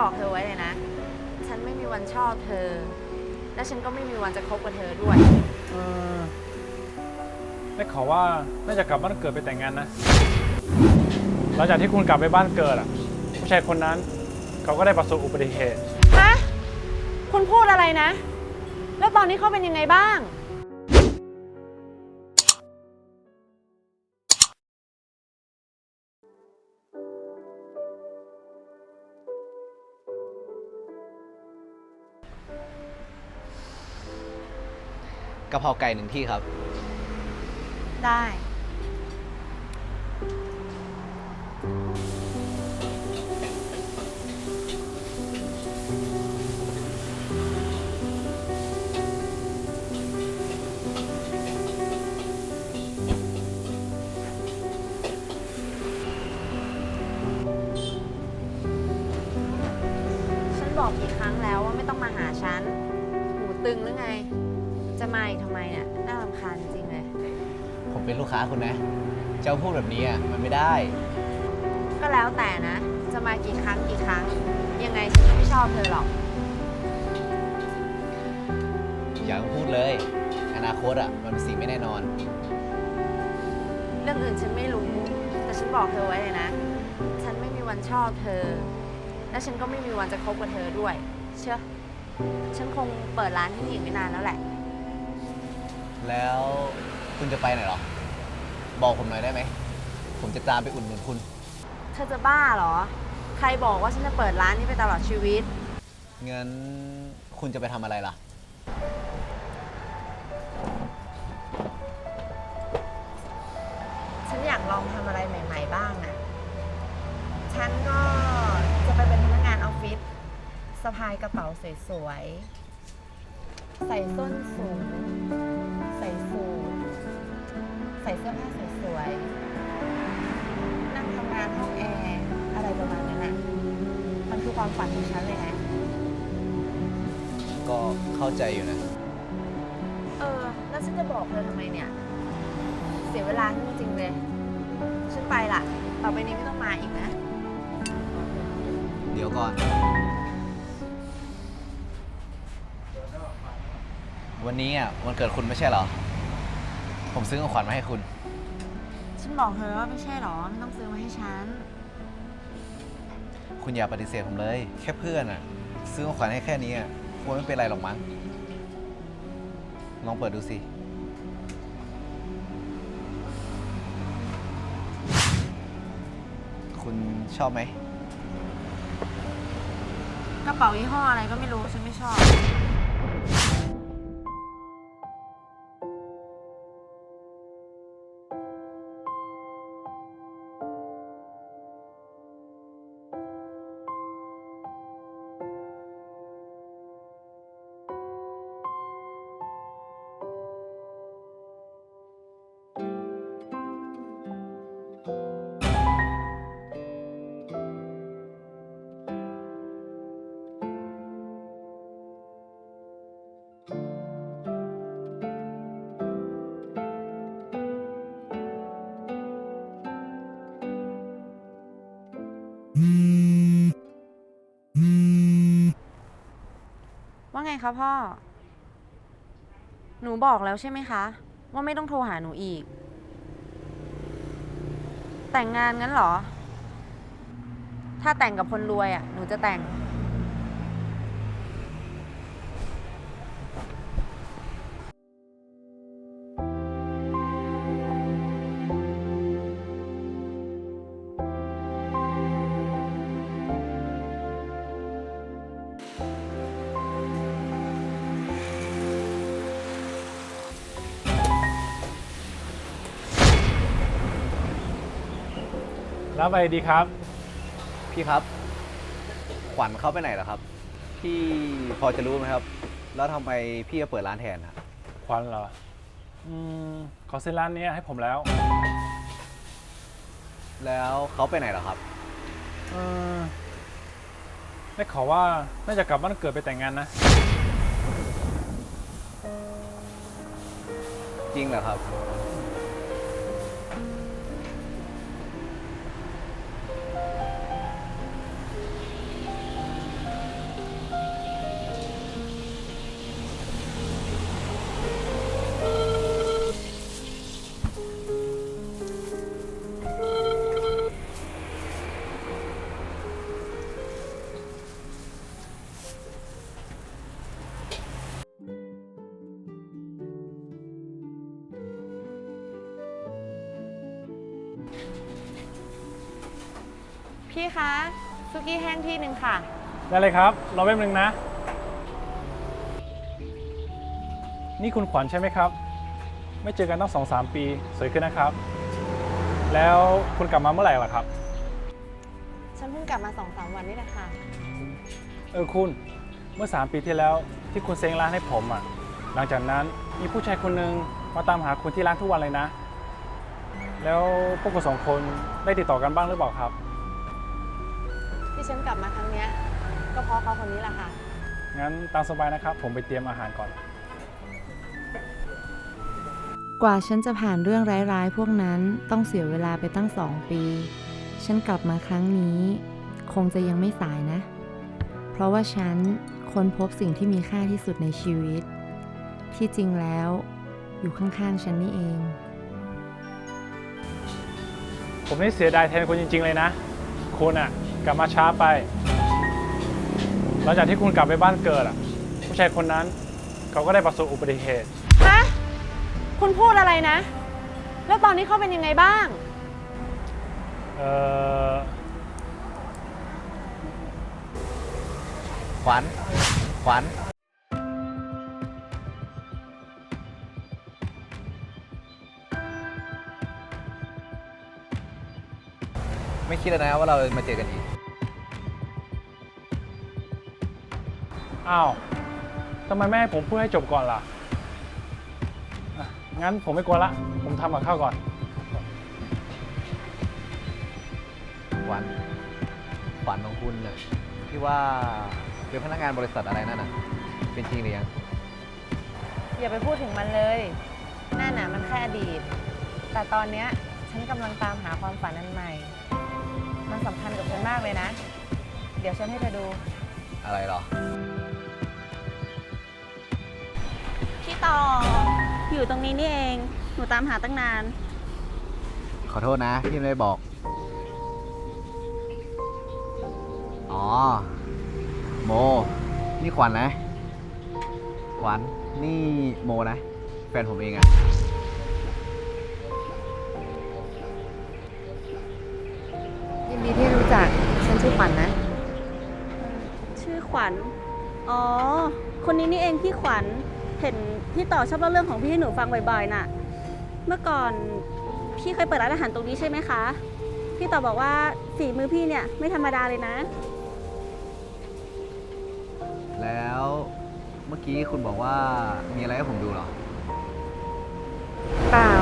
บอกเธอไว้เลยนะ ฉันไม่มีวันชอบเธอ และฉันก็ไม่มีวันจะคบกับเธอด้วย เออได้ข่าวว่าน่าจะกลับบ้านเกิดไปแต่งงานนะ หลังจากที่คุณกลับไปบ้านเกิดอะ ผู้ชายคนนั้นเขาก็ได้ประสบอุบัติเหตุ ฮะ คุณพูดอะไรนะ แล้วตอนนี้เขาเป็นยังไงบ้าง กะเพราไก่หนึ่งที่ครับ ได้ ฉันบอกกี่ครั้งแล้วว่าไม่ต้องมาหาฉัน หูตึงหรือไง ค้าคุณนะ เจ้าพูดแบบนี้อะมันไม่ได้ ก็แล้วแต่นะ จะมากี่ครั้งกี่ครั้ง ยังไงฉันก็ไม่ชอบเธอหรอก อย่าพูดเลย อนาคตอะมันเป็นสิ่งไม่แน่นอน เรื่องอื่นฉันไม่รู้ แต่ฉันบอกเธอไว้เลยนะ ฉันไม่มีวันชอบเธอ และฉันก็ไม่มีวันจะคบกับเธอด้วย เชื่อ ฉันคงเปิดร้านที่นี่อีกไม่นานแล้วแหละ แล้วคุณจะไปไหนหรอ บอกผมหน่อยได้ไหม ผมจะตามไปอุ่นหนุนคุณ เธอจะบ้าเหรอ ใครบอกว่าฉันจะเปิดร้านนี้ไปตลอดชีวิต งั้นคุณจะไปทำอะไรล่ะ ฉันอยากลองทำอะไรใหม่ ๆ บ้างอะฉันก็จะไปเป็นพนักงานออฟฟิศสะพายกระเป๋าสวยๆ ใส่ส้นสูงใส่สูท ใส่เสื้อผ้าสวยๆ นั่งทำงานห้องแอร์อะไรประมาณนั้นอะมันคือความฝันของฉันเลยนะ ก็เข้าใจอยู่นะ เออ แล้วฉันจะบอกเธอทำไมเนี่ย เสียเวลาที่จริงๆเลย ฉันไปละ ต่อไปนี้ไม่ต้องมาอีกนะ เดี๋ยวก่อน วันนี้อะวันเกิดคุณไม่ใช่เหรอ ผมซื้อของขวัญมาให้คุณ ฉันบอกเธอว่าไม่ใช่หรอไม่ต้องซื้อมาให้ฉัน คุณอย่าปฏิเสธผมเลย แค่เพื่อนอะซื้อของขวัญให้แค่นี้อะคงไม่เป็นไรหรอกมั้ง ลองเปิดดูสิ คุณชอบไหม กระเป๋ายี่ห้ออะไรก็ไม่รู้ฉันไม่ชอบ คะพ่อ หนูบอกแล้วใช่ไหมคะ ว่าไม่ต้องโทรหาหนูอีก แต่งงานงั้นเหรอ ถ้าแต่งกับคนรวยอะ หนูจะแต่ง รับไปดีครับ พี่ครับ ขวัญเขาไปไหนเหรอครับ พี่พอจะรู้ไหมครับ แล้วทำไมพี่จะเปิดร้านแทนอะควันเหรอ อืมขอเซ็นร้านนี้ให้ผมแล้ว แล้วเขาไปไหนเหรอครับ เออได้ข่าวว่าน่าจะกลับบ้านเกิดไปแต่งงานนะ จริงเหรอครับ คะซุกี้แห้งที่หนึ่งค่ะ ได้เลยครับรอแป๊บนึงนะ นี่คุณขวัญใช่ไหมครับ ไม่เจอกันตั้งสองสามปีสวยขึ้นนะครับ แล้วคุณกลับมาเมื่อไหร่ล่ะครับ ฉันเพิ่งกลับมาสองสามวันนี่แหละค่ะ เออคุณเมื่อ 3 ปีที่แล้วที่คุณเซ้งร้านให้ผมอะ หลังจากนั้นมีผู้ชายคนหนึ่งมาตามหาคุณที่ร้านทุกวันเลยนะ แล้วพวกคุณสองคนได้ติดต่อกันบ้างหรือเปล่าครับ ที่ฉันกลับมาครั้งเนี้ยก็เพราะเขาคนนี้แหละค่ะ งั้นตามสบายนะครับ ผมไปเตรียมอาหารก่อน กว่าฉันจะผ่านเรื่องร้ายๆ พวกนั้นต้องเสียเวลาไปตั้งสองปี ฉันกลับมาครั้งนี้ คงจะยังไม่สายนะ เพราะว่าฉันค้นพบสิ่งที่มีค่าที่สุดในชีวิต ที่จริงแล้วอยู่ข้างๆ ฉันนี่เอง ผมนี่เสียดายแทนคุณจริง ๆ เลยนะ คุณอะ กลับมาช้าไป หลังจากที่คุณกลับไปบ้านเกิดอะ ผู้ชายคนนั้นเขาก็ได้ประสบอุบัติเหตุ ฮะ คุณพูดอะไรนะ แล้วตอนนี้เขาเป็นยังไงบ้าง เอ่อ ขวัญ ขวัญ ไม่คิดเลยนะว่าเราจะมาเจอกันอีก อ้าวทำไมไม่ให้ผมพูดให้จบก่อนล่ะอะงั้นผมไม่กลัวละ ผมทำกับข้าวก่อนขวัญฝันของคุณน่ะที่ว่าเป็นพนักงานบริษัทอะไรนั่นน่ะ เป็นจริงหรือยัง อย่าไปพูดถึงมันเลยนั่นน่ะมันแค่อดีต แต่ตอนเนี้ยฉันกำลังตามหาความฝันอันใหม่ มันสำคัญกับฉันมากเลยนะ เดี๋ยวฉันให้เธอดู อะไรหรอ ต่อ อยู่ตรงนี้นี่เอง หนูตามหาตั้งนาน ขอโทษนะที่ไม่ได้บอก อ๋อ โม นี่ขวัญนะ ขวัญนี่โมนะ แฟนผมเองอะยินดีที่รู้จัก ฉันชื่อปันนะ ชื่อขวัญ อ๋อ คนนี้นี่เองพี่ขวัญ เห็นพี่ต่อชอบเล่าเรื่องของพี่ให้หนูฟังบ่อยๆ น่ะ เมื่อก่อนพี่เคยเปิดร้านอาหารตรงนี้ใช่ไหมคะ พี่ต่อบอกว่าฝีมือพี่เนี่ยไม่ธรรมดาเลยนะ แล้วเมื่อกี้คุณบอกว่ามีอะไรให้ผมดูเหรอ เปล่า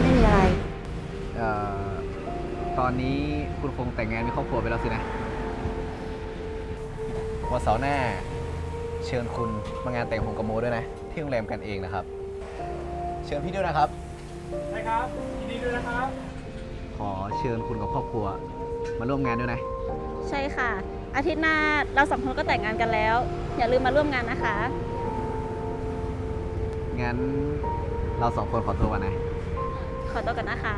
ไม่มีอะไร เอ่อ ตอนนี้คุณคงแต่งงานมีครอบครัวไปแล้วสินะวันเสาร์หน้า เชิญคุณมางานแต่งผมกับโมด้วยนะ ที่โรงแรมกันเองนะครับ เชิญพี่ด้วยนะครับใช่ครับยินดีด้วยนะครับ ขอเชิญคุณกับครอบครัว มาร่วมงานด้วยนะ ใช่ค่ะ อาทิตย์หน้าเราสองคนก็แต่งงานกันแล้ว อย่าลืมมาร่วมงานนะคะ งั้นเราสองคนขอตัวกันนะ ขอตัวกันนะคะ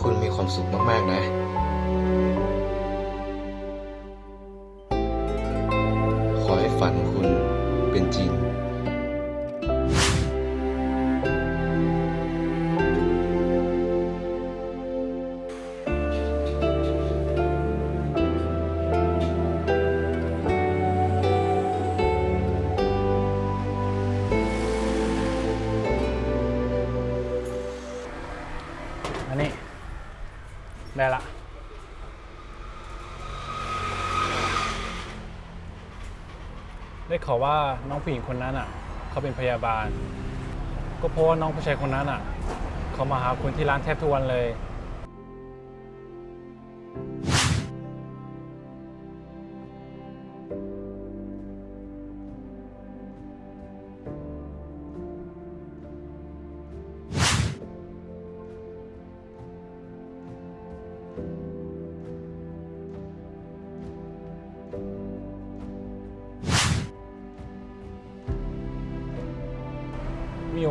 คุณมีความสุขมาก ๆ นะขอให้ฝันของคุณเป็นจริง ได้ละได้ขอว่าน้องผู้หญิงคนนั้นอะ เขาเป็นพยาบาล ก็เพราะว่าน้องผู้ชายคนนั้นอะ เขามาหาคุณที่ร้านแทบทุกวันเลย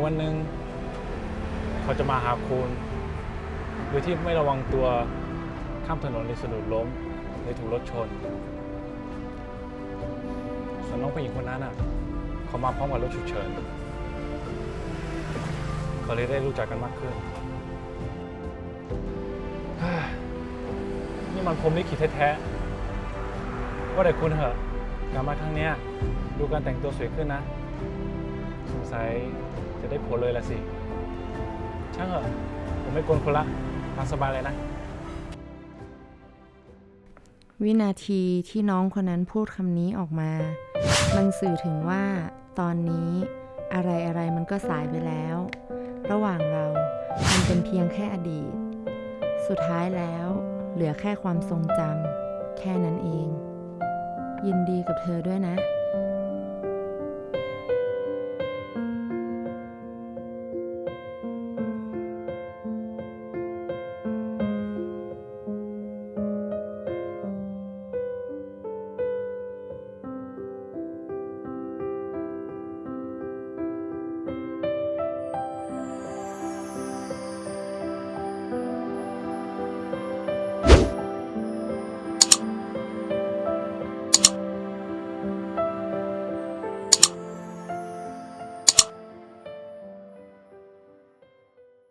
วันหนึ่งเขาจะมาหาคุณโดยที่ไม่ระวังตัวข้ามถนนเลยสะดุดล้มเลยถูกรถชนส่วนน้องผู้หญิงคนนั้นอะเขามาพร้อมกับรถฉุกเฉินเขาเลยได้รู้จักกันมากขึ้นนี่มันพรมลิขิตแท้ๆว่าแต่คุณเหอะกลับมาครั้งเนี้ยดูการแต่งตัวสวยขึ้นนะ สงสัย จะได้ผลเลยละสิ ช่างเหอะผมไม่กวนคุณละตามสบายเลยนะ วินาทีที่น้องคนนั้นพูดคำนี้ออกมา มันสื่อถึงว่า ตอนนี้อะไรอะไรมันก็สายไปแล้ว ระหว่างเรา มันเป็นเพียงแค่อดีต สุดท้ายแล้ว เหลือแค่ความทรงจำแค่นั้นเอง ยินดีกับเธอด้วยนะ